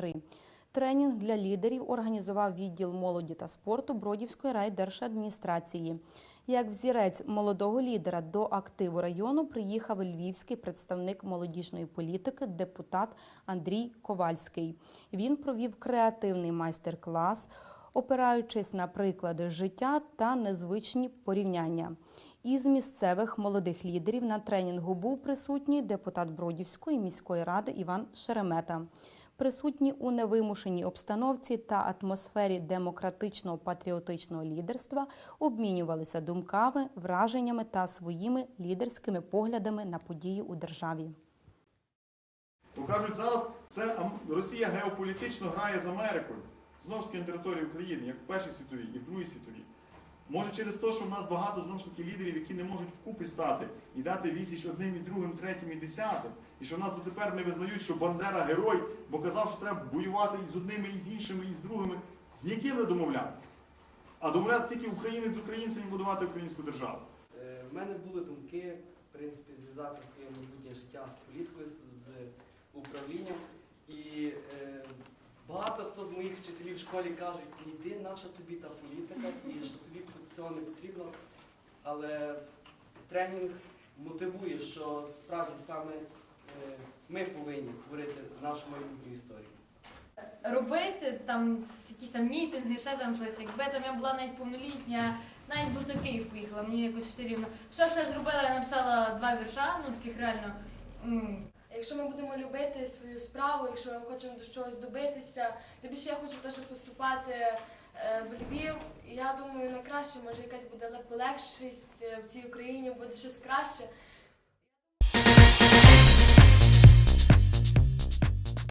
2023. Тренінг для лідерів організував відділ молоді та спорту Бродівської райдержадміністрації. Як взірець молодого лідера до активу району приїхав львівський представник молодіжної політики, депутат Андрій Ковальський. Він провів креативний майстер-клас, опираючись на приклади життя та незвичні порівняння. Із місцевих молодих лідерів на тренінгу був присутній депутат Бродівської міської ради Іван Шеремета. Присутні у невимушеній обстановці та атмосфері демократичного патріотичного лідерства обмінювалися думками, враженнями та своїми лідерськими поглядами на події у державі. Бо кажуть, зараз це Росія геополітично грає з Америкою. Знову ж таки на території України, як в Першій світовій і в Другій світовій. Може через те, що в нас багато знову ж таки лідерів, які не можуть вкупи стати і дати відсіч одним і другим, третім і десятим. І що в нас дотепер не визнають, що Бандера герой, бо казав, що треба воювати і з одними, і з іншими, і з другими. З ніким не домовлятися. А домовлятися тільки українець з українцем і будувати українську державу. Е, В мене були думки, в принципі, зв'язати своє майбутнє життя з політикою, з, з управлінням. І е, багато хто з в школі кажуть, йди, наша тобі та політика, і що тобі цього не потрібно. Але тренінг мотивує, що справді саме е, ми повинні творити нашу майбутню історію. робити там якісь там мітинги, ще там щось. Якби там я була навіть повнолітня, навіть був до Київ поїхала, мені якось все рівно. Все, що я зробила, я написала два вірша, ну таких реально. Якщо ми будемо любити свою справу, якщо ми хочемо до чогось добитися, то більше я хочу теж поступати е, в Львів. Я думаю, на краще, може якась буде легшість е, в цій Україні, буде щось краще.